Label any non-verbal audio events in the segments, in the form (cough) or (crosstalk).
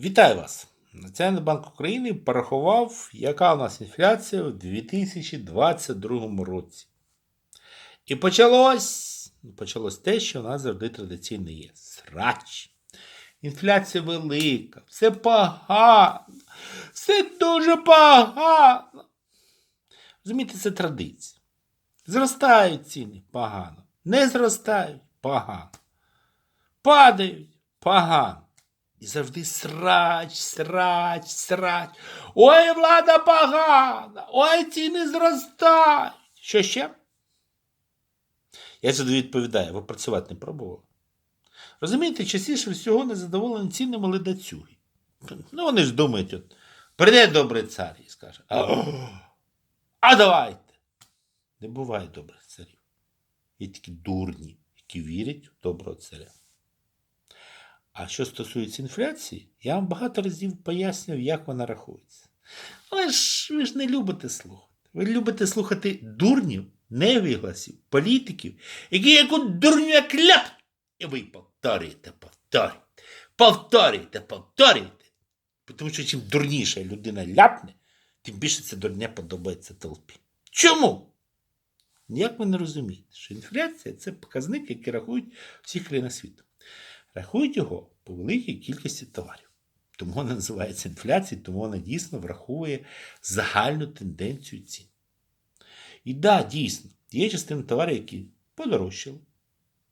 Вітаю вас! Національний банк України порахував, яка у нас інфляція у 2022 році. І почалось, почалось те, що у нас завжди традиційно є. Срач. Інфляція велика, все погано, все дуже погано. Розумієте, це традиція. Зростають ціни погано, не зростають погано, падають погано. І завжди срач, срач, срач. Ой, влада погана, ой, ціни зростають. Що ще? Я сюди відповідаю, ви працювати не пробували. Розумієте, частіше всього незадоволені цінами ледацюги. Ну, вони ж думають, от, прийде добрий цар і скаже, а, а давайте. Не буває добрих царів. Є тільки дурні, які вірять в доброго царя. А що стосується інфляції, я вам багато разів пояснював, як вона рахується. Але ж ви ж не любите слухати. Ви любите слухати дурнів, невігласів, політиків, які яку дурню як ляп. І ви повторюєте, повторюєте, повторюєте, повторюєте. Тому що чим дурніша людина ляпне, тим більше ця дурня подобається толпі. Чому? Ніяк ви не розумієте, що інфляція це показник, який рахують всі країни світу. Рахують його по великій кількості товарів. Тому вона називається інфляцією, тому вона дійсно враховує загальну тенденцію цін. І да, дійсно, є частина товарів, які подорожчали.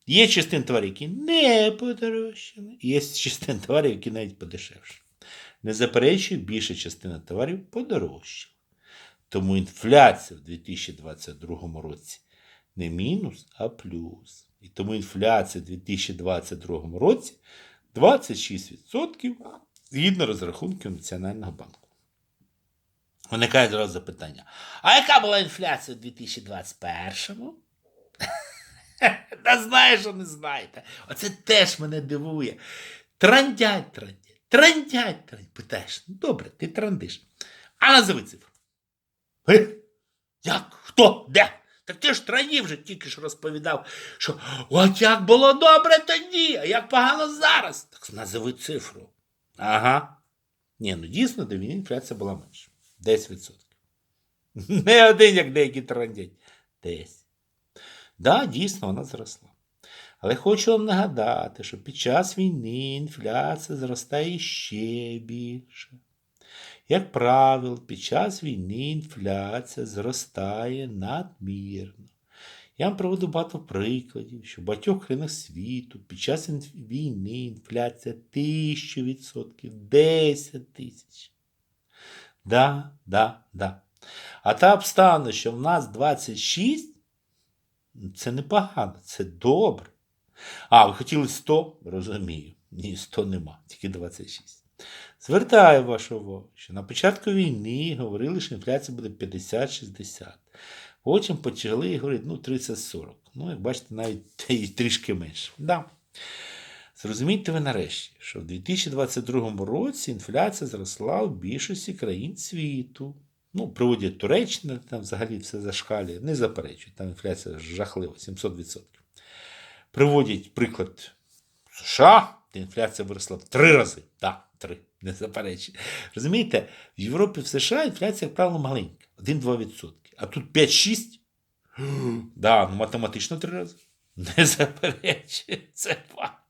Є частина товарів, які не подорожчали. І є частина товарів, які навіть подешевші. Не заперечую, більша частина товарів подорожчала. Тому інфляція в 2022 році не мінус, а плюс. І тому інфляція в 2022 році 26% згідно розрахунків Національного банку. Виникає зразу запитання: а яка була інфляція у 2021-му? (laughs) Та знаю, що не знаєте. Оце теж мене дивує. Трандять, трандять, трандять, трандять. Питаєш, ну добре, ти трандиш. А назови цифру. Е? Як? Хто? Де? Так ти ж трані вже тільки ж розповідав, що от як було добре тоді, а як погано зараз. Так назови цифру. Ага. Ні, ну дійсно до війни інфляція була менша. 10%. Не один, як деякі трандять. 10. Да, дійсно, вона зросла. Але хочу вам нагадати, що під час війни інфляція зростає ще більше. Як правило, під час війни інфляція зростає надмірно. Я вам приведу багато прикладів, що в багатьох країнах світу під час війни інфляція тисячу відсотків, 10 тисяч. Да, да, да. А та обставина, що в нас 26, це непогано, це добре. А, ви хотіли 100? Розумію. Ні, 100 нема, тільки 26. Звертаю вашу увагу, що на початку війни говорили, що інфляція буде 50-60. Потім почали говорити, ну, 30-40. Ну, як бачите, навіть трішки менше. Да. Зрозумійте ви нарешті, що в 2022 році інфляція зросла в більшості країн світу. Ну, приводять Туреччина, там взагалі все зашкалює, не заперечують, там інфляція жахлива, 700%. Приводять приклад США, інфляція виросла в три рази. Так, три, не заперечують. Розумієте, в Європі, в США інфляція, як правило, маленька, 1-2%. А тут 5-6. (gasps) Да, ну математично три рази. Не заперечує, це факт.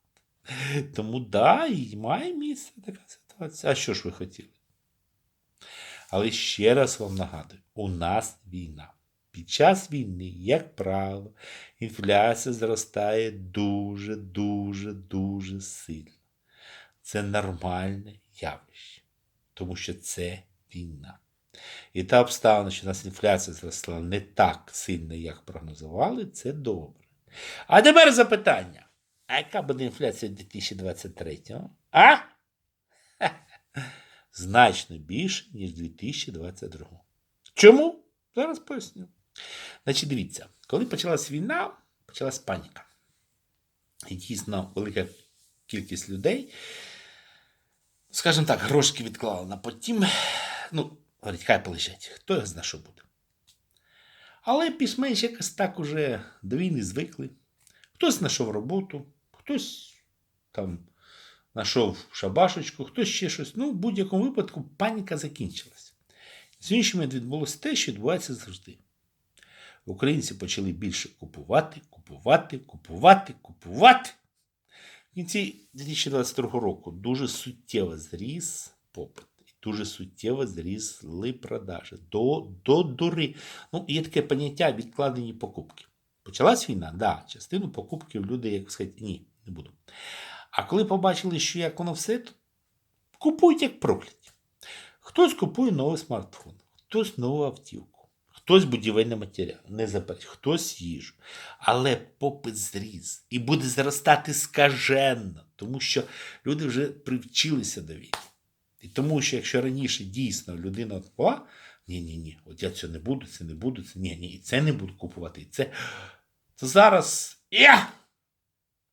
Тому да, і має місце така ситуація. А що ж ви хотіли? Але ще раз вам нагадую: у нас війна. Під час війни, як правило, інфляція зростає дуже, дуже, дуже сильно. Це нормальне явище, тому що це війна. І та обставина, що у нас інфляція зросла не так сильно, як прогнозували, це добре. А тепер запитання. А яка буде інфляція 2023-го? А? Значно більше, ніж 2022. Чому? Зараз поясню. Значить, дивіться, коли почалась війна, почалась паніка. І дійсно велика кількість людей, скажімо так, грошки відклали на потім. Ну, говорить, хай полежать, хто його зна, що буде. Але більш-менш якось так уже до війни звикли. Хтось знайшов роботу, хтось там знайшов шабашечку, хтось ще щось. Ну, в будь-якому випадку паніка закінчилася. З іншими відбулося те, що відбувається завжди. Українці почали більше купувати, купувати, купувати, купувати. В кінці 2022 року дуже суттєво зріс попит. Дуже суттєво зрісли продажі. До, до дури. Ну, є таке поняття відкладені покупки. Почалась війна, да, частину покупків люди, як сказати, ні, не буду. А коли побачили, що як воно все, то купують як прокляті. Хтось купує новий смартфон, хтось нову автівку, хтось будівельний матеріал, не заперечу, хтось їжу. Але попит зріс і буде зростати скаженно, тому що люди вже привчилися до війни. І тому, що якщо раніше дійсно людина була, ні, ні, от я це не буду, це не буду, це ні, ні, і це не буду купувати. І це, то зараз я.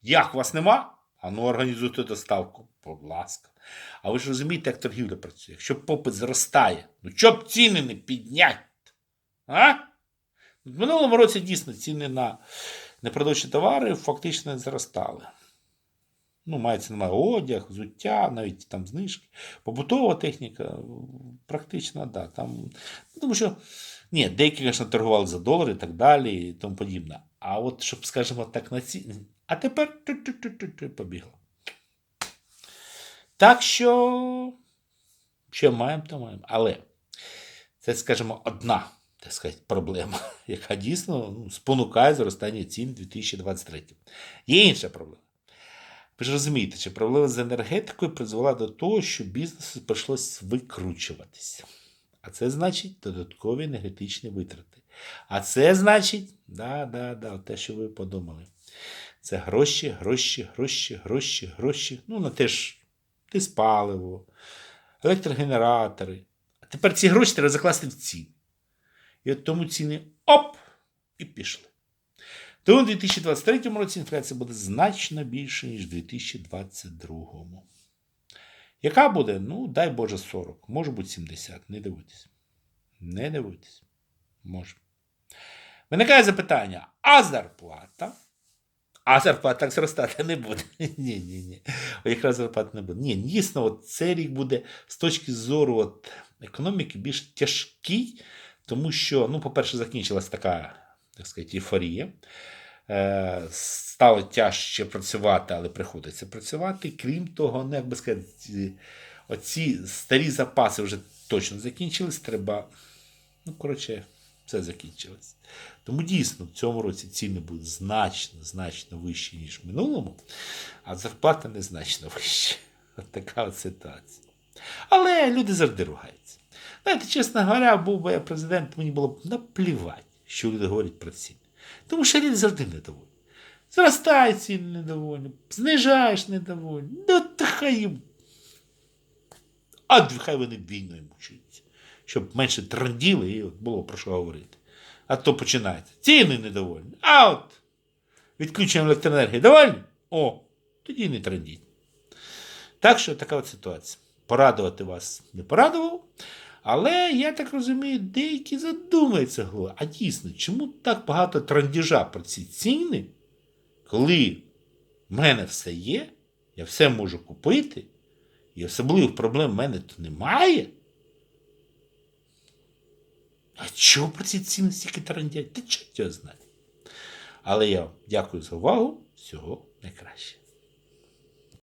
Як вас нема? А ну організуйте доставку, будь ласка. А ви ж розумієте, як торгівля працює? Якщо попит зростає, ну чого б ціни не підняти? А? В минулому році дійсно ціни на непродовольчі товари фактично не зростали. Ну, мається на одяг, взуття, навіть там знижки. Побутова техніка, практично, да. Там, тому що, ні, деякі, звісно, торгували за долари і так далі, і тому подібне. А от, щоб, скажімо так, на ці. А тепер побігло. Так що, що маємо, то маємо. Але це, скажімо, одна так сказати, проблема, (laughs) яка дійсно ну, спонукає зростання цін у 2023. Є інша проблема. Ви ж розумієте, що проблема з енергетикою призвела до того, що бізнесу прийшлось викручуватися. А це значить додаткові енергетичні витрати. А це значить, да, да, да, те, що ви подумали. Це гроші, гроші, гроші, гроші, гроші. Ну, на те ж паливо, електрогенератори. А тепер ці гроші треба закласти в ціни. І от тому ціни оп! І пішли. Тому у 2023 році інфляція буде значно більше, ніж у 2022. Яка буде? Ну, дай Боже, 40, може бути 70. Не дивуйтесь. Не дивуйтесь. Може. Виникає запитання: а зарплата? А зарплата так зростати не буде. (laughs) Ні, ні, ні. Якраз зарплата не буде. Ні, дійсно, от цей рік буде з точки зору от, економіки більш тяжкий, тому що, ну, по-перше, закінчилась така, так сказати, ейфорія. Е, Стало тяжче працювати, але приходиться працювати. Крім того, ну, як би сказати, оці старі запаси вже точно закінчились. Треба, ну, коротше, все закінчилось. Тому дійсно в цьому році ціни будуть значно, значно вищі, ніж в минулому, а зарплата незначно (laughs) вища. От така от ситуація. Але люди завжди ругаються. Знаєте, чесно говоря, був би я президент, мені було б наплівати, що люди говорять про ціни. Тому що люди завжди недовольні. Зростає ціни недовольні, знижаєш недовольні. Ну, та хай їм. А хай вони війною мучаються. Щоб менше транділи і було про що говорити. А то починається. Ціни недовольні. А от відключення електроенергії довольні? О, тоді не трандіть. Так що така от ситуація. Порадувати вас не порадував. Але я так розумію, деякі задумаються головою. А дійсно, чому так багато трандіжа про ці ціни, коли в мене все є, я все можу купити, і особливих проблем в мене то немає. А чого про ці ціни стільки трандять? Та чого знає? Але я вам дякую за увагу. Всього найкраще.